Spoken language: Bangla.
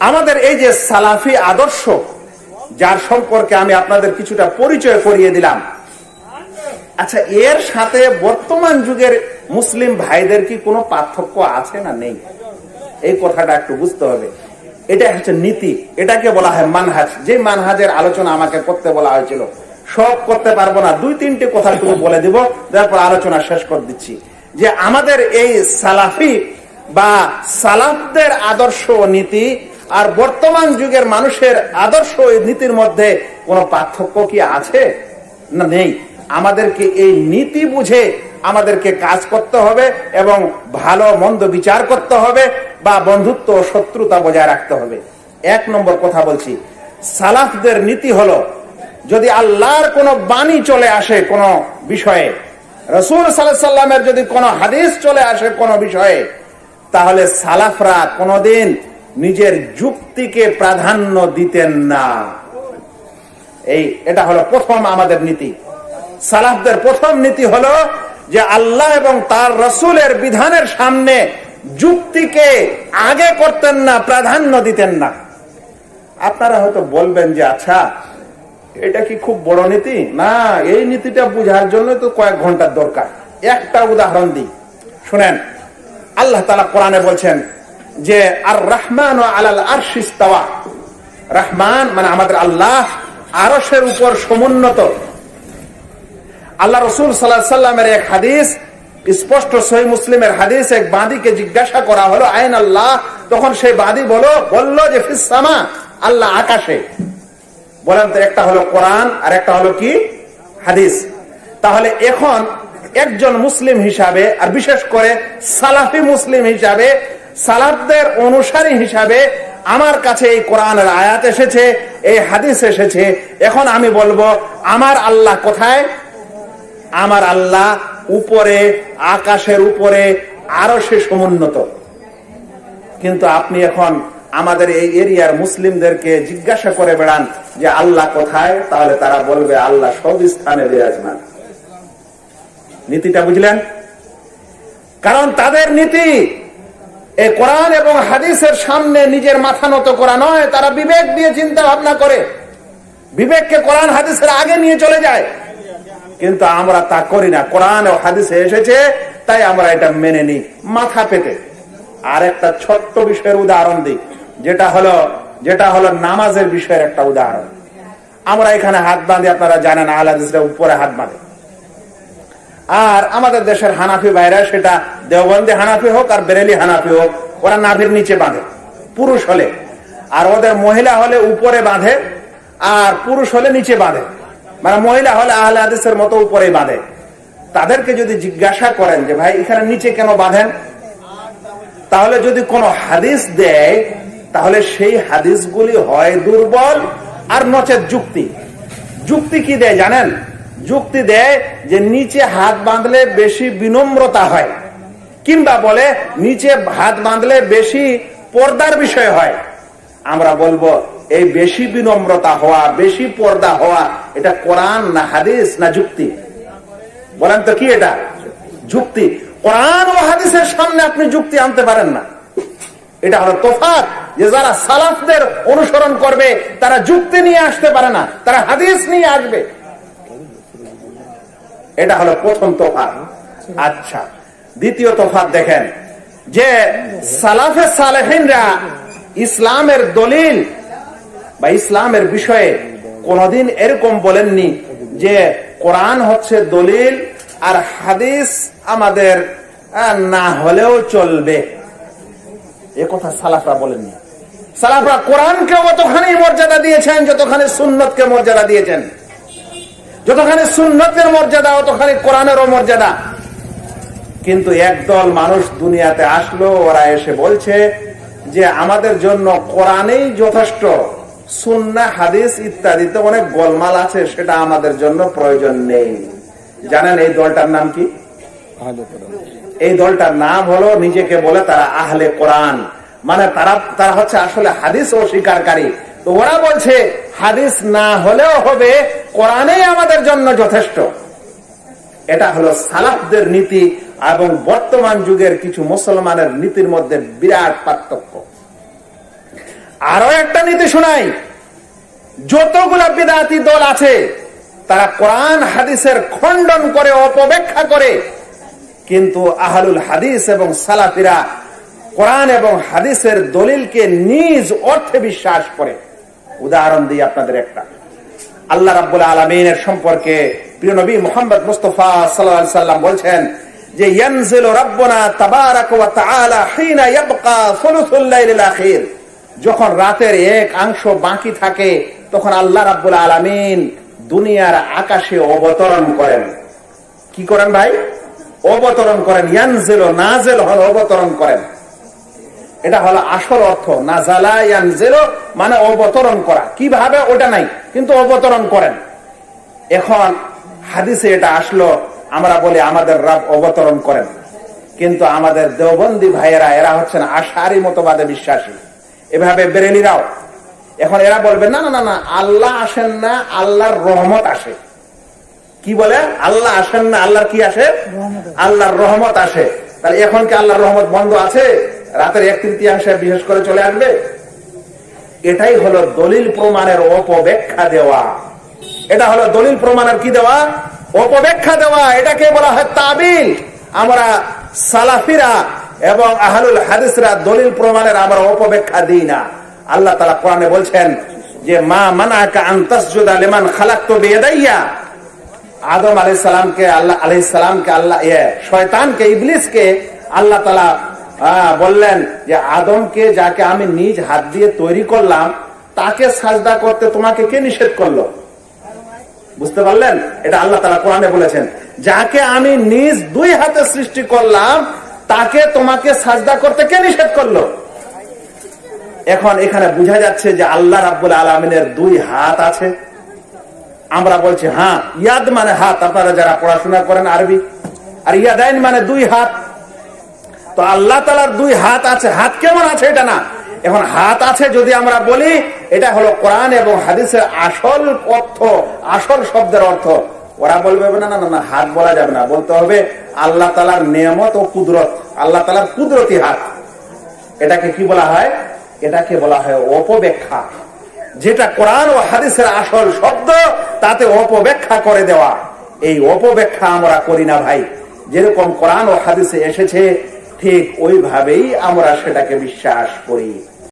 আমাদের এই যে সালাফি আদর্শ, যার সম্পর্কে আমি আপনাদের কিছুটা পরিচয় করিয়ে দিলাম। আচ্ছা এর সাথে বর্তমান যুগের মুসলিম ভাইদের কি কোনো পার্থক্য আছে না নেই? এই কথাটা একটু বুঝতে হবে। এটা হচ্ছে নীতি। এটাকে বলা হয় মানহাজ। যে মানহাজের আলোচনা আমাকে করতে বলা হয়েছিল, সব করতে পারব না। দুই, তিনটি কথা শুধু বলে দিব, তারপর আলোচনা শেষ করে দিচ্ছি। যে আমাদের এই সালাফি বা সালাফদের আদর্শ নীতি আর বর্তমান যুগের মানুষের আদর্শ নীতির মধ্যে কোনো পার্থক্য কি আছে? না, নেই। আমাদেরকে এই নীতি বুঝে আমাদেরকে কাজ করতে হবে এবং ভালো মন্দ বিচার করতে হবে বা বন্ধুত্ব শত্রুতা বজায় রাখতে হবে। এক নম্বর কথা বলছি, সালাফদের নীতি হলো, যদি আল্লাহর কোনো বাণী চলে আসে কোনো বিষয়ে, রসুল সাল্লাহ সাল্লামের যদি কোনো হাদিস চলে আসে কোনো বিষয়ে, তাহলে সালাফরা কোনোদিন নিজের যুক্তিকে প্রাধান্য দিতেন না। এই, এটা হলো প্রথম আমাদের নীতি। সালাফদের প্রথম নীতি হলো যে আল্লাহ এবং তার রসুলের বিধানের সামনে যুক্তিকে আগে করতেন না, প্রাধান্য দিতেন না। আপনারা হয়তো বলবেন যে আচ্ছা এটা কি খুব বড় নীতি? না, এই নীতিটা বুঝার জন্য তো কয়েক ঘণ্টার দরকার। একটা উদাহরণ দিই। শুনেন, আল্লাহ তালা কোরআনে বলছেন যে আর রহমান আলাল আরশিস্তাওয়া রহমান মানে আমাদের আল্লাহ আরসের উপর সমুন্নত। আল্লাহ রসুল সাল্লাহ সাল্লামের এক হাদিস, স্পষ্ট সহি মুসলিমের হাদিস, এক বাঁদিকে জিজ্ঞাসা করা হলো, আইন আল্লাহ? তখন সেই বাঁদি বলো, বলল যে ফিসামা আল্লাহ আকাশে। বলেন তো একটা হলো কোরআন, আর একটা হলো কি? হাদিস। তাহলে এখন একজন মুসলিম হিসাবে, আর বিশেষ করে সালাফি মুসলিম হিসাবে সালাফদের অনুসারী হিসাবে আমার কাছে এই কোরআনের আয়াত এসেছে, এই হাদিস এসেছে। এখন আমি বলব, আমার আল্লাহ কোথায়? আমার আল্লাহ উপরে, আকাশের উপরে, আরও সে সমুন্নত। কিন্তু আপনি এখন আমাদের এই এরিয়ার মুসলিমদেরকে জিজ্ঞাসা করে বেড়ান যে আল্লাহ কোথায়? তাহলে তারা বলবে, আল্লাহ সব স্থানে বিরাজমান। নীতিটা বুঝলেন? কারণ তাদের নীতি এই কোরআন এবং হাদিসের সামনে নিজের মাথা নত করা নয়, তারা বিবেক দিয়ে চিন্তা ভাবনা করে। বিবেককে কোরআন হাদিসের আগে নিয়ে চলে যায়। কিন্তু আমরা তা করি না। কোরআন ও হাদিসে এসেছে, তাই আমরা এটা মেনে নিই। মাথা পেতে। আর একটা ছোট্ট বিষয়ের উদাহরণ দিই, যেটা হলো যেটা হলো নামাজের বিষয়ের একটা উদাহরণ। আমরা এখানে হাত বাঁধি, আপনারা জানেন আহলাদিসরা উপরে হাত বাঁধে। আর আমাদের দেশের হানাফি ভাইরা সেটা দেওবন্দি হানাফি হোক আর বেরেলি হানাফি হোক, ওরা নাভির নিচে বাঁধে, পুরুষ হলে। আর ওদের মহিলা হলে উপরে বাঁধে আর পুরুষ হলে নিচে বাঁধে। মানে মহিলা হলে আহলে হাদিসের মতো উপরে বাঁধে। তাদেরকে যদি জিজ্ঞাসা করেন যে, ভাই, এখানে নিচে কেন বাঁধেন? তাহলে যদি কোনো হাদিস দেয়, তাহলে সেই হাদিসগুলি হয় দুর্বল আর নচেত যুক্তি। যুক্তি কি দেয় জানেন? যুক্তি দেয় যে নিচে হাত বাঁধলে বেশি বিনম্রতা হয়। কিংবা বলে, নিচে হাত বাঁধলে বেশি পর্দার বিষয় হয়। আমরা বলব, এই বেশি বিনম্রতা হওয়া, বেশি পর্দা হওয়া, এটা কোরআন না হাদিস না যুক্তি। বলেন তো কি এটা? যুক্তি। কোরআন ও হাদিসের সামনে আপনি যুক্তি আনতে পারেন না। এটা হলো তোফাত যে যারা সালাফদের অনুসরণ করবে, তারা যুক্তি নিয়ে আসতে পারে না, তারা হাদিস নিয়ে আসবে। এটা হলো প্রথম তোফাত। আচ্ছা দ্বিতীয় তোফাত দেখেন যে সালাফে সালেহিনরা ইসলামের দলিল বা ইসলামের বিষয়ে কোনদিন এরকম বলেননি যে কোরআন হচ্ছে দলিল আর হাদিস আমাদের না হলেও চলবে। এ কথা সালাফরা বলেননি। সালাফরা কোরআনকে অতখানি মর্যাদা দিয়েছেন, যতখানি সুন্নতকে মর্যাদা দিয়েছেন যতখানি সুন্নতের মর্যাদা, অতখানি কোরআনেরও মর্যাদা। কিন্তু একদল মানুষ দুনিয়াতে আসলো, ওরা এসে বলছে যে আমাদের জন্য কোরআনেই যথেষ্ট, সুন্না, হাদিস ইত্যাদিতে অনেক গোলমাল আছে, সেটা আমাদের জন্য প্রয়োজন নেই। জানেন এই দলটার নাম কি? এই দলটার নাম হলো, নিজেকে বলে তারা আহলে কোরআন। মানে তারা তারা হচ্ছে আসলে হাদিস ও স্বীকারী তো ওরা বলছে, হাদিস না হলেও হবে, কোরআনেই আমাদের জন্য যথেষ্ট। এটা হলো সালাফদের নীতি এবং বর্তমান যুগের কিছু মুসলমানের নীতির মধ্যে বিরাট পার্থক্য। আরও একটা নীতি শোনাই, যতগুলা বিদাতি দল আছে, তারা কোরআন হাদিসের খণ্ডন করে, অপব্যাখ্যা করে, কিন্তু আহলুল হাদিস এবং সালাফিরা কোরআন এবং হাদিসের দলিলকে নিজ অর্থে বিশ্বাস করে। উদাহরণ দিই আপনাদের একটা। আল্লাহ রাব্বুল আলমিনের সম্পর্কে প্রিয় নবী মোহাম্মদ মুস্তফা সাল্লাম বলছেন যে রাব্বুনা তাবারাক ওয়া তাআলা হিনা ইয়াবকা সুলুসুল লাইলিল আখির। যখন রাতের এক অংশ বাকি থাকে, তখন আল্লাহ রাব্বুল আলামিন দুনিয়ার আকাশে অবতরণ করেন। কি করেন ভাই? অবতরণ করেন। ইয়ানজিল নাজেল হল অবতরণ করেন। এটা হলো আসল অর্থ। নাজালা ইয়ানজিল মানে অবতরণ করা। কীভাবে? ওটা নাই। কিন্তু অবতরণ করেন। এখন হাদিসে এটা আসলো আমরা বলি আমাদের রাব অবতরণ করেন। কিন্তু আমাদের দেওবন্দি ভাইয়েরা এরা হচ্ছেন আশারি মতবাদে বিশ্বাসী। এভাবে বেরেলিরাও। এখন এরা বলবে না না না না আল্লাহ আসেন না আল্লাহর রহমত আসে। কি বলে? আল্লাহ আসেন না আল্লাহর কি আসে। আল্লাহর রহমত আসে। তাহলে এখন কি আল্লাহর রহমত বন্ধ আছে? রাতের এক তৃতীয়াংশে বিশেষ করে চলে আসবে। এটাই হলো দলিল প্রমাণের অপব্যাখ্যা দেওয়া। এটা হলো দলিল প্রমাণের কি দেওয়া? অপব্যাখ্যা দেওয়া। এটাকে বলা হয় তাবিল। আমরা সালাফিরা এবং আহলুল হাদিসরা দলিল প্রমাণের আমরা অপব্যাখ্যা দিই না। আল্লাহ তালা কোরআনে বলছেন যে, মা মানাকা আন্তাসজুদা লিমান খালাক্তু বিয়াদাইয়া? আদম আলাই সালামকে, আল্লাহ আলাই সালামকে, আল্লাহ শয়তানকে, ইবলিসকে আল্লাহ তালা বললেন যে আদমকে যাকে আমি নিজ হাত দিয়ে তৈরি করলাম, তাকে সাজদা করতে তোমাকে কে নিষেধ করল? বুঝতে পারলেন? এটা আল্লাহ তালা কোরআনে বলেছেন। যাকে আমি নিজ দুই হাতে সৃষ্টি করলাম, তাকে তোমাকে সাজদা করতে কে নিষেধ করল? এখন এখানে বোঝা যাচ্ছে যে আল্লাহ রাব্বুল আলমিনের দুই হাত আছে। আমরা বলছি হ্যাঁ ইয়াদ মানে হাত। আপনারা যারা পড়াশোনা করেন আরবি, আর ইয়াদাইন মানে দুই হাত। তো আল্লাহ তালার দুই হাত আছে। হাত কেমন আছে এটা না? এখন হাত আছে যদি আমরা বলি, এটা হলো কোরআন এবং হাদিসের আসল অর্থ, আসল শব্দের অর্থ। ওরা বলবে, না না না হাত বলা যাবে না। বলতে হবে আল্লাহ তালার নিয়ামত ও কুদরত। আল্লাহ তালার কুদরতি হাত। এটাকে কি বলা হয়? এটাকে বলা হয় অপব্যাখ্যা। যেটা কোরআন ও হাদিসের আসল শব্দ, তাতে অপব্যাখ্যা করে দেওয়া। এই অপব্যাখ্যা আমরা করি না ভাই। যেরকম কোরআন ও হাদিসে এসেছে ঠিক ওইভাবেই আমরা সেটাকে বিশ্বাস করি।